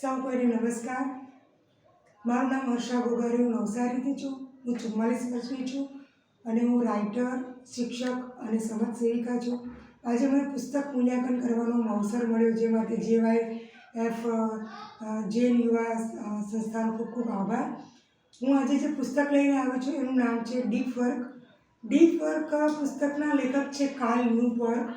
સૌ કોઈને નમસ્કાર. મારું નામ હર્ષા ગોગારી, હું નવસારીથી છું. હું ચુમ્માલીસ વર્ષની છું અને હું રાઇટર, શિક્ષક અને સમાજ સેવિકા છું. આજે મને પુસ્તક મૂલ્યાંકન કરવાનો અવસર મળ્યો જે માટે જેવાય એફ જૈન યુવા સંસ્થાનો ખૂબ ખૂબ આભાર. હું આજે જે પુસ્તક લઈને આવ્યો છું, એનું નામ છે ડીપ વર્ક. ડીપ વર્ક પુસ્તકના લેખક છે કાર્લ વર્ક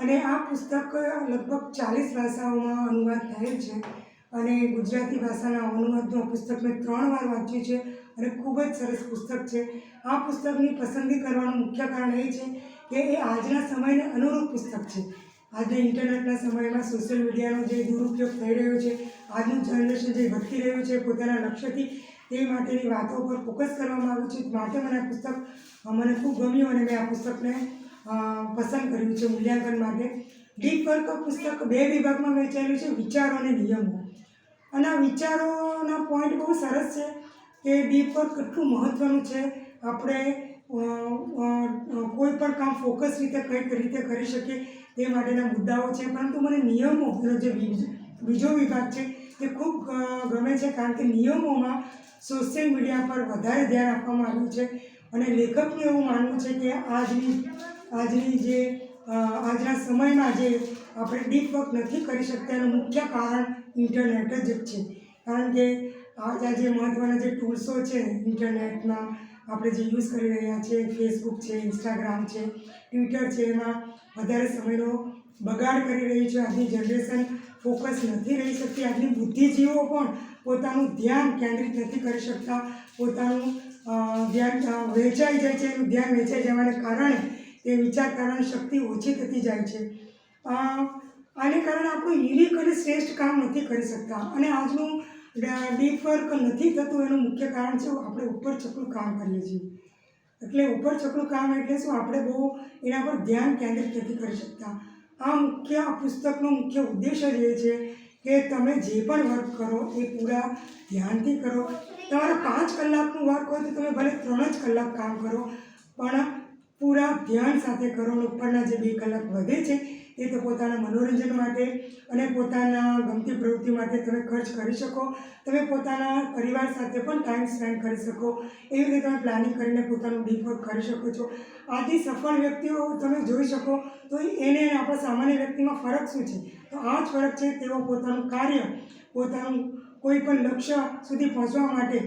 અને આ પુસ્તક લગભગ ચાલીસ ભાષાઓમાં અનુવાદ થયેલ છે. અને ગુજરાતી ભાષાના અનુવાદનું આ પુસ્તક મેં ત્રણ વાર વાંચ્યું છે અને ખૂબ જ સરસ પુસ્તક છે. આ પુસ્તકની પસંદગી કરવાનું મુખ્ય કારણ એ છે કે એ આજના સમયને અનુરૂપ પુસ્તક છે. આજના ઇન્ટરનેટના સમયમાં સોશિયલ મીડિયાનો જે દુરુપયોગ થઈ રહ્યો છે, આજનું જનરેશન જે વધતી રહ્યું છે, પોતાના લક્ષ્યથી તે માટેની વાતો પર ફોકસ કરવામાં આવ્યું છે માટે મને આ પુસ્તક મને ખૂબ ગમ્યું અને મેં આ પુસ્તકને પસંદ કર્યું છે મૂલ્યાંકન માટે. ડીપ વર્ક પુસ્તક બે વિભાગમાં વહેંચાયેલું છે, વિચારો અને નિયમો. અને આ વિચારોના પોઈન્ટ બહુ સરસ છે કે ડીપ વર્ક કેટલું મહત્ત્વનું છે. આપણે કોઈ પણ કામ ફોકસ રીતે કંઈક રીતે કરી શકીએ તે માટેના મુદ્દાઓ છે. પરંતુ મને નિયમોનો જે બીજો વિભાગ છે તે ખૂબ ગમે છે કારણ કે નિયમોમાં સોશિયલ મીડિયા પર વધારે ધ્યાન આપવામાં આવ્યું છે. અને લેખકનું એવું માનવું છે કે આજની આજની જે આજના સમયમાં જે આપણે ડીપ વર્ક નથી કરી શકતા એનું મુખ્ય કારણ ઇન્ટરનેટ જ છે. કારણ કે આજે જે મહત્ત્વના જે ટૂલ્સો છે ઇન્ટરનેટમાં આપણે જે યુઝ કરી રહ્યા છીએ ફેસબુક છે ઇન્સ્ટાગ્રામ છે ટ્વિટર છે, એમાં વધારે સમયનો બગાડ કરી રહી છે. આજની જનરેશન ફોકસ નથી રહી શકતી. આજની બુદ્ધિજીવો પણ પોતાનું ધ્યાન કેન્દ્રિત નથી કરી શકતા. પોતાનું ધ્યાન વહેંચાઈ જાય છે. એનું ધ્યાન વહેંચાઈ જવાને કારણે તે વિચાર કરવાની શક્તિ ઓછી થતી જાય છે. આને કારણે આપણું યુનિક અને શ્રેષ્ઠ કામ નથી કરી શકતા. અને આજનું ડીપ વર્ક નથી થતું એનું મુખ્ય કારણ છે આપણે ઉપર ચકલું કામ કરીએ છીએ. એટલે ઉપર ચકલું કામ એટલે શું? આપણે બહુ એના પર ધ્યાન કેન્દ્રિત નથી કરી શકતા. આ મુખ્ય પુસ્તકનો મુખ્ય ઉદ્દેશ્ય એ છે કે તમે જે પણ વર્ક કરો એ પૂરા ધ્યાનથી કરો. તમારા પાંચ કલાકનું વર્ક હોય તો તમે ભલે ત્રણ જ કલાક કામ કરો, પણ પૂરા ધ્યાન સાથે કરો ઉપરના જે બે કલાક વધે છે એ તો પોતાના મનોરંજન માટે અને પોતાના ગમતી પ્રવૃત્તિ માટે તમે ખર્ચ કરી શકો. તમે પોતાના પરિવાર સાથે પણ ટાઈમ સ્પેન્ડ કરી શકો. એવી રીતે તમે પ્લાનિંગ કરીને પોતાનું ડીપ વર્ક કરી શકો છો. આથી સફળ વ્યક્તિઓ તમે જોઈ શકો તો એને આપણા સામાન્ય વ્યક્તિમાં ફરક શું છે? તો આ જ ફરક છે તેઓ પોતાનું કાર્ય, પોતાનું કોઈ પણ લક્ષ્ય સુધી પહોંચવા માટે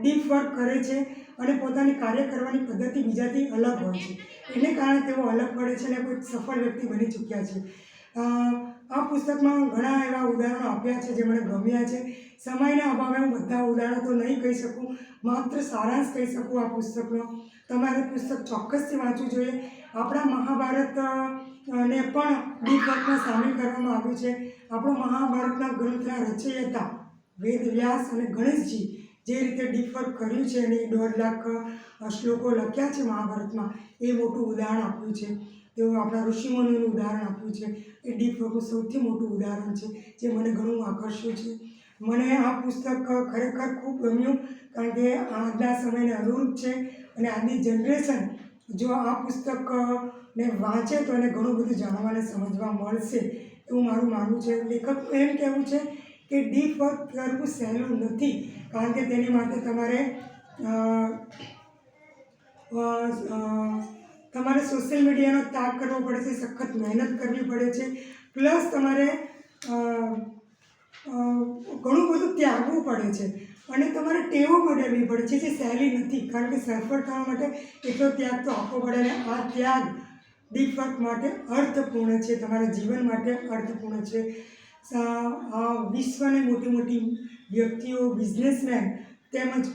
ડીપ વર્ક કરે છે. અને પોતાની કાર્ય કરવાની પદ્ધતિ બીજાથી અલગ હોય છે. એને કારણે તેઓ અલગ પડે છે અને કોઈ સફળ વ્યક્તિ બની ચૂક્યા છે. આ પુસ્તકમાં ઘણા એવા ઉદાહરણો આપ્યા છે જે મને ગમ્યા છે. સમયના અભાવે હું બધા ઉદાહરણો તો નહીં કહી શકું, માત્ર સારાંશ કહી શકું આ પુસ્તકનો. તમારે પુસ્તક ચોક્કસથી વાંચવું જોઈએ. આપણા મહાભારત ને પણ ડીપ વર્કમાં સામેલ કરવામાં આવ્યું છે. આપણો મહાભારતના ગ્રંથના રચયિતા વેદવ્યાસ અને ગણેશજી જે રીતે ડીપ કર્યું છે અને દોઢ લાખ શ્લોકો લખ્યા છે મહાભારતમાં, એ મોટું ઉદાહરણ આપ્યું છે. તેઓ આપણા ઋષિમુનિનું ઉદાહરણ આપ્યું છે. એ ડીપ સૌથી મોટું ઉદાહરણ છે, જે મને ઘણું આકર્ષ્યું છે. મને આ પુસ્તક ખરેખર ખૂબ ગમ્યું, કારણ કે આજના સમયને અનુરૂપ છે અને આજની જનરેશન જો આ પુસ્તક ને વાંચે તો એને ઘણું બધું જાણવા અને સમજવા મળશે એવું મારું માનવું છે. લેખકનું એમ કહેવું છે કે ડીપ વર્ક કરવું સહેલું નથી. કારણ કે તેની માટે તમારે તમારે સોશિયલ મીડિયાનો ત્યાગ કરવો પડે છે સખત મહેનત કરવી પડે છે. પ્લસ તમારે ઘણું બધું ત્યાગવું પડે છે. અને તમારે ટેવો બદલવી પડે છે જે સહેલી નથી. કારણ કે સફળ થવા માટે એટલો ત્યાગ તો આપવો પડે અને આ ત્યાગ ડીપ વર્ક માટે અર્થપૂર્ણ છે. તમારા જીવન માટે અર્થપૂર્ણ છે. વિશ્વની મોટી મોટી વ્યક્તિઓ બિઝનેસમેન તેમજ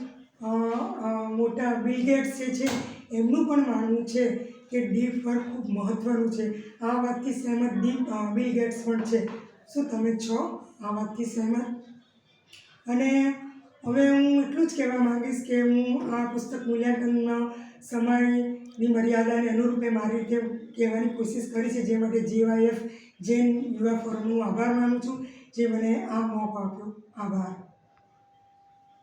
મોટા બિલ ગેટ્સ જે છે, એમનું પણ માનવું છે કે ડીપ વર્ક ખૂબ મહત્ત્વનું છે. આ વાતથી સહેમત ડીપ બિલગેટ્સ બિલ ગેટ્સ પણ છે. શું તમે છો આ વાતથી સહેમત? અને હવે હું એટલું જ કહેવા માગીશ કે હું આ પુસ્તક મૂલ્યાંકનના સમયની મર્યાદાને અનુરૂપે મારી રીતે કહેવાની કોશિશ કરી છે, જે માટે જેવાયએફ જૈન યુવા ફોરમનું આભાર માનું છું, જે મને આ મોકો આપ્યો. આભાર.